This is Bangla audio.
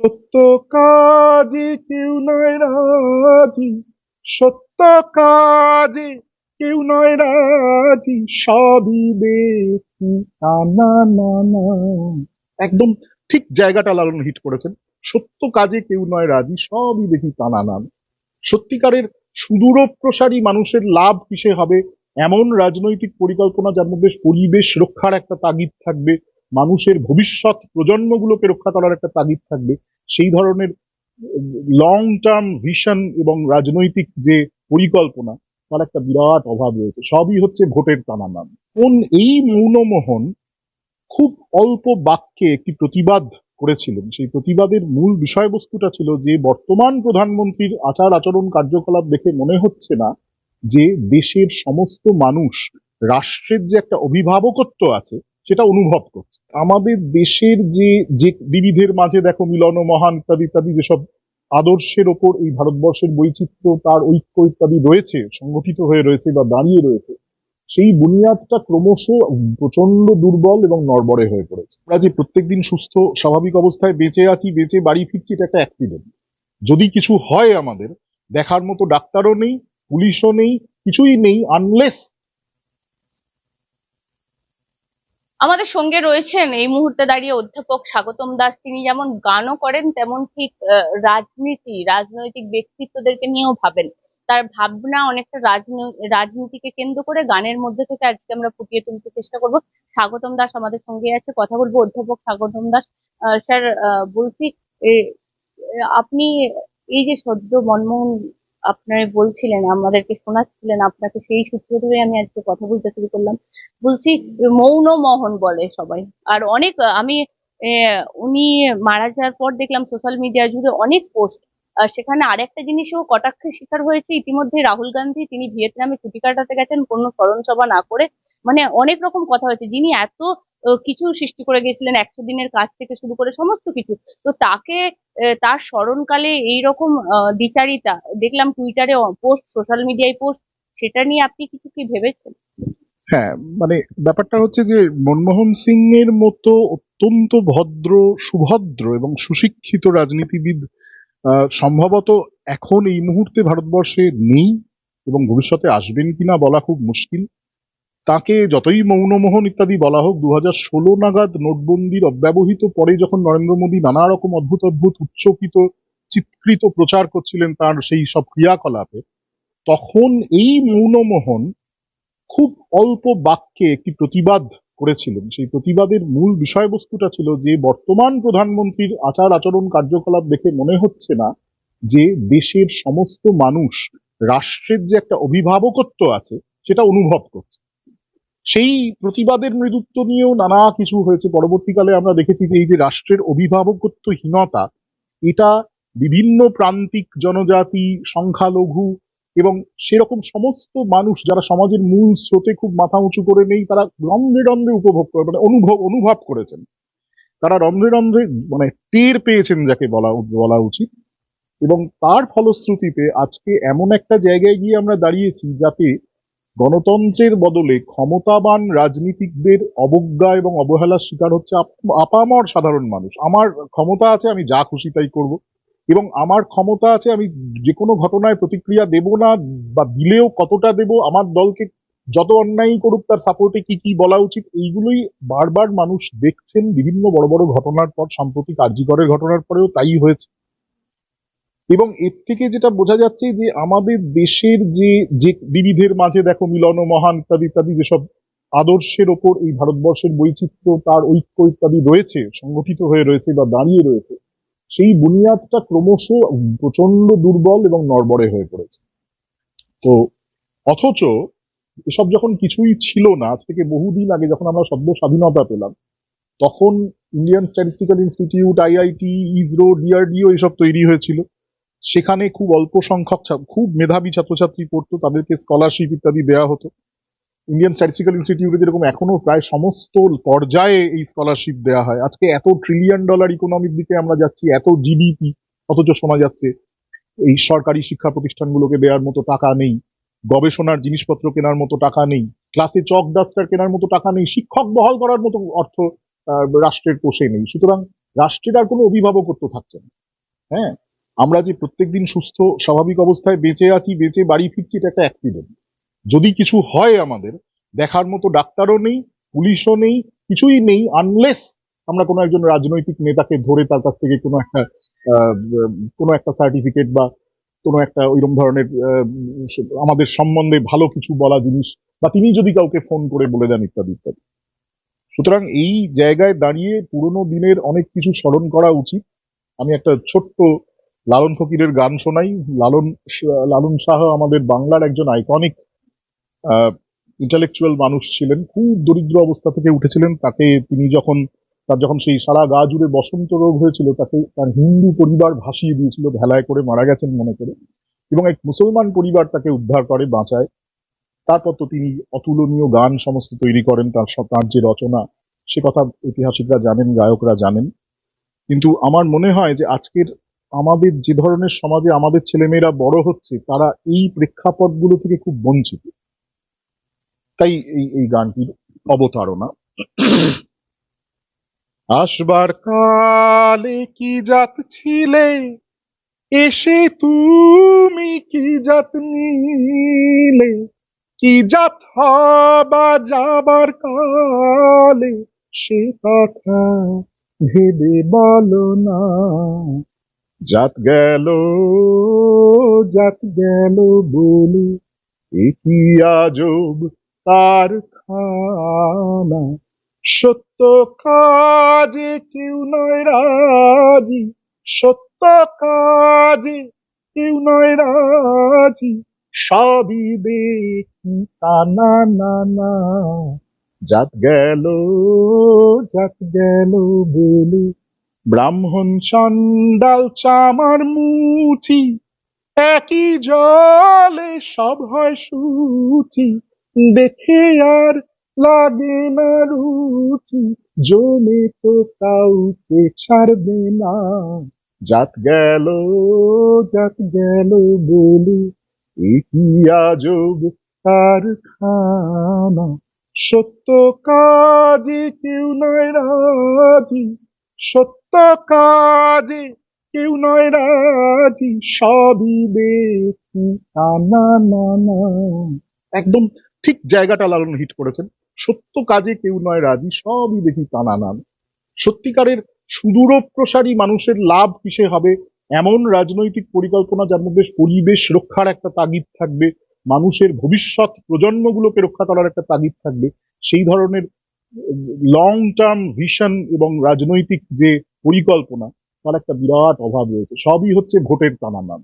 সত্য কাজে কেউ নয় রাজি, সত্য কাজে কেউ নয় রাজি, সবই দেখি না না একদম ঠিক জায়গাটা লালন হিট করেছেন। সত্য কাজে কেউ নয় রাজি, সবই দেখি টানা নাম। সত্যিকারের সুদূর প্রসারী মানুষের লাভ কিসে হবে? এমন রাজনৈতিক পরিকল্পনা, যার মধ্যে পরিবেশ রক্ষার একটা তাগিদ থাকবে। মানুষের ভবিষ্যৎ প্রজন্মগুলোকে রক্ষা করার একটা তাগিদ থাকবে। সেই ধরনের লং টার্ম ভিশন এবং রাজনৈতিক যে পরিকল্পনা, তার একটা বিরাট অভাব রয়েছে। সবই হচ্ছে ভোটের টানা নাম কোন এই মৌনমোহন খুব অল্প বাক্যে একটি প্রতিবাদ করেছিলেন। সেই প্রতিবাদের মূল বিষয়বস্তুটা ছিল যে, বর্তমান প্রধানমন্ত্রীর আচার আচরণ কার্যকলাপ দেখে মনে হচ্ছে না যে, দেশের সমস্ত মানুষ, রাষ্ট্রের যে একটা অভিভাবকত্ব আছে সেটা অনুভব করছে। আমাদের দেশের যে যে বিবিধের মাঝে দেখো মিলন মহান ইত্যাদি ইত্যাদি যেসব আদর্শের ওপর এই ভারতবর্ষের বৈচিত্র্য, তার ঐক্য ইত্যাদি রয়েছে, সংগঠিত হয়ে রয়েছে বা দাঁড়িয়ে রয়েছে, সেই বুনিয়াদটা ক্রমশ প্রচণ্ড দুর্বল এবং নড়বড়ে হয়ে পড়েছে। আমরা যে প্রত্যেকদিন সুস্থ, স্বাভাবিক অবস্থায় বেঁচে আছি, বেঁচে বাড়ি ফিরছি, এটা একটা অ্যাক্সিডেন্ট যদি কিছু হয় আমাদের, দেখার মতো ডাক্তারও নেই, পুলিশও নেই, কিছুই নেই আনলেস আমাদের সঙ্গে রয়েছেন এই মুহূর্তে দাঁড়িয়ে অধ্যাপক স্বাগতম দাস। তিনি যেমন গানও করেন, তেমন ঠিক রাজনীতি, রাজনৈতিক ব্যক্তিত্বদেরকে নিয়েও ভাবেন। তার ভাবনা অনেকটা রাজনৈ- রাজনীতিকে কেন্দ্র করে গানের মধ্যে থেকে আজকে আমরা ফুটিয়ে তুলতে চেষ্টা করব। স্বাগতম দাস আমাদের সঙ্গে আছে। কথা বলব অধ্যাপক স্বাগতম দাস। স্যার বলছি আপনি এই যে সদ্য মনমোহন আপনার বলছিলেন, আমাদেরকে শোনাচ্ছিলেন, আপনাকে সেই সূত্র ধরে আমি আজকে কথা বলতে শুরু করলাম। বলছি, মৌন মোহন বলে সবাই। আর অনেক, আমি উনি মারা যাওয়ার পর দেখলাম সোশ্যাল মিডিয়া জুড়ে অনেক পোস্ট। আর সেখানে আরেকটা জিনিসও কটাক্ষের শিকার হয়েছে। ইতিমধ্যে রাহুল গান্ধী, তিনি ভিয়েতনামে ছুটি কাটাতে গেছেন, কোনো স্মরণ সভা না করে। মানে অনেক রকম কথা হয়েছে। যিনি এত কিছু সৃষ্টি করে গেছিলেন একশো দিনের কাজ থেকে শুরু করে সমস্ত কিছু। তো তাকে তার স্মরণকালে এইরকম দ্বিচারিতা, দেখলাম টুইটারে পোস্ট সোশ্যাল মিডিয়ায় পোস্ট সেটা নিয়ে আপনি কিছু কি ভেবেছেন? হ্যাঁ মানে ব্যাপারটা হচ্ছে যে মনমোহন সিং এর মতো অত্যন্ত ভদ্র, সুভদ্র এবং সুশিক্ষিত রাজনীতিবিদ সম্ভবত এখন এই মুহূর্তে ভারতবর্ষে নেই এবং ভবিষ্যতে আসবেন কিনা বলা খুব মুশকিল। তাকে যতই মৌনমোহন ইত্যাদি বলা হোক দু হাজার ষোলো নাগাদ নোটবন্দির অব্যবহিত পরে যখন নরেন্দ্র মোদী নানা রকম অদ্ভুত অদ্ভুত উচ্চকিত চিৎকৃত প্রচার করছিলেন তার সেই সব ক্রিয়াকলাপে, তখন এই মৌনমোহন খুব অল্প বাক্যে একটি প্রতিবাদ করেছিলেন। সেই প্রতিবাদের মূল বিষয়বস্তুটা ছিল যে, বর্তমান প্রধানমন্ত্রীর আচার আচরণ কার্যকলাপ দেখে মনে হচ্ছে না যে, দেশের সমস্ত মানুষ, রাষ্ট্রের যে একটা অভিভাবকত্ব আছে, সেটা অনুভব করছে। সেই প্রতিবাদের মৃদুত্ব নিয়েও নানা কিছু হয়েছে। পরবর্তীকালে আমরা দেখেছি যে এই যে রাষ্ট্রের অভিভাবকত্বহীনতা, এটা বিভিন্ন প্রান্তিক জনজাতি, সংখ্যালঘু এবং সেরকম সমস্ত মানুষ যারা সমাজের মূল স্রোতে খুব মাথা উঁচু করে নেই, তারা রন্ধ্রে রন্ধ্রে উপভোগ করে মানে অনুভব অনুভব করেছেন। তারা রন্ধ্রে রন্ধ্রে মানে টের পেয়েছেন যাকে বলা বলা উচিত এবং তার ফলশ্রুতিতে আজকে এমন একটা জায়গায় গিয়ে আমরা দাঁড়িয়েছি যাতে গণতন্ত্রের বদলে ক্ষমতাবান রাজনীতিকদের অবজ্ঞা এবং অবহেলার শিকার হচ্ছে আপ- আপামর সাধারণ মানুষ। আমার ক্ষমতা আছে, আমি যা খুশি তাই করব। এবং আমার ক্ষমতা আছে, আমি যে কোনো ঘটনায় প্রতিক্রিয়া দেব না বা দিলেও কতটা দেব, আমার দলকে যত অন্যায় করুক তার সাপোর্টে কি কি বলা উচিত, এইগুলোই বারবার মানুষ দেখছেন বিভিন্ন বড় বড় ঘটনার পর, সাম্প্রতিক আর্যিকরের ঘটনার পরেও তাই হয়েছে। এবং এর থেকে যেটা বোঝা যাচ্ছে যে আমাদের দেশের যে যে বিবিধের মাঝে দেখো মিলন মহান ইত্যাদি ইত্যাদি যেসব আদর্শের ওপর এই ভারতবর্ষের বৈচিত্র্য, তার ঐক্য ইত্যাদি রয়েছে, সংগঠিত হয়ে রয়েছে বা দাঁড়িয়ে রয়েছে, সেই বুনিয়াদটা ক্রমশ প্রচণ্ড দুর্বল এবং নড়বড়ে হয়ে পড়েছে। তো অথচ এসব যখন কিছুই ছিল না, আজ থেকে বহুদিন আগে যখন আমরা সদ্য স্বাধীনতা পেলাম, তখন Indian Statistical Institute IIT ISRO DRDO এসব তৈরি হয়েছিল। সেখানে খুব অল্প সংখ্যক খুব মেধাবী ছাত্রছাত্রী পড়তো, তাদেরকে স্কলারশিপ ইত্যাদি দেওয়া হতো। ইন্ডিয়ান স্ট্যাটিস্টিক্যাল ইনস্টিটিউটে যেরকম এখনও প্রায় সমস্ত পর্যায়ে এই স্কলারশিপ দেওয়া হয়। আজকে এত ট্রিলিয়ন ডলার ইকোনমির দিকে আমরা যাচ্ছি, এত জিডিপি অথচ শোনা যাচ্ছে এই সরকারি শিক্ষা প্রতিষ্ঠানগুলোকে দেওয়ার মতো টাকা নেই, গবেষণার জিনিসপত্র কেনার মতো টাকা নেই ক্লাসে চক ডাস্টার কেনার মতো টাকা নেই, শিক্ষক বহাল করার মতো অর্থ রাষ্ট্রের কোষে নেই। সুতরাং রাষ্ট্রের আর কোনো অভিভাবকত্ব থাকছে না। হ্যাঁ? আমরা যে প্রত্যেকদিন সুস্থ, স্বাভাবিক অবস্থায় বেঁচে আছি, বেঁচে বাড়ি ফিরছি, এটা একটা অ্যাক্সিডেন্ট যদি কিছু হয় আমাদের, দেখার মতো ডাক্তারও নেই, পুলিশও নেই, কিছুই নেই আনলেস আমরা কোনো একজন রাজনৈতিক নেতাকে ধরে তার কাছ থেকে কোনো একটা কোনো একটা সার্টিফিকেট বা কোনো একটা ওইরকম ধরনের আমাদের সম্বন্ধে ভালো কিছু বলা জিনিস, বা তিনি যদি কাউকে ফোন করে বলে দেন ইত্যাদি ইত্যাদি। সুতরাং এই জায়গায় দাঁড়িয়ে পুরোনো দিনের অনেক কিছু স্মরণ করা উচিত। আমি একটা ছোট্ট লালন ফকিরের গান শোনাই। লালন লালন শাহ আমাদের বাংলার একজন আইকনিক ইন্টালেকচুয়াল মানুষ ছিলেন। খুব দরিদ্র অবস্থা থেকে উঠেছিলেন। তাকে তিনি যখন, তার যখন সেই সারা গা জুড়ে বসন্ত রোগ হয়েছিল, তাকে তার হিন্দু পরিবার ভাসিয়ে দিয়েছিল, ভেলায় করে মারা গেছেন মনে করে। এবং এক মুসলমান পরিবার তাকে উদ্ধার করে, বাঁচায়। তারপর তো তিনি অতুলনীয় গান সমস্ত তৈরি করেন, তার তার যে রচনা, সে কথা ঐতিহাসিকরা জানেন, গায়করা জানেন। কিন্তু আমার মনে হয় যে আজকের আমাদের যে ধরনের সমাজে আমাদের ছেলেমেয়েরা বড় হচ্ছে, তারা এই প্রেক্ষাপটগুলো থেকে খুব বঞ্চিত। তাই এই এই গানটির অবতারণা। আসবার কালে কি জাত ছিলে? এসে তুমি কি জাত নিলে? কি জাত হবা যাবার কালে? সে কথা ভেবে বলো না। জাত গেল জাত গেল বলে এ কি আজব কারখানা সত্য কাজে কেউ নয় রাজি, সত্য কাজে কেউ নয় রাজি, সবই দেখি টানা না না। জাত গেল জাত গেল বলে ব্রাহ্মণ চন্ডাল চামার মুচি, একই জলে সব হয় সুচি, দেখে আর লাগে না রুচি, জমে তো কাউকে ছাড়বে না। জাত গেল জাত গেল বলে, এ কি আজব কারখানা সত্য কাজে কেউ নয় রাজি, সত্য কাজে কেউ নয় রাজি, সবই না না না একদম ঠিক জায়গাটা লালন হিট করেছেন। সত্য কাজে কেউ নয় রাজি, সবই দেখি টানা নান সত্যিকারের সুদূর প্রসারী মানুষের লাভ কিসে হবে? এমন রাজনৈতিক পরিকল্পনা যার মধ্যে পরিবেশ রক্ষার একটা তাগিদ থাকবে, মানুষের ভবিষ্যৎ প্রজন্মগুলোকে রক্ষা করার একটা তাগিদ থাকবে। সেই ধরনের লং টার্ম ভিশন এবং রাজনৈতিক যে পরিকল্পনা তার একটা বিরাট অভাব রয়েছে। সবই হচ্ছে ভোটের টানা নাম।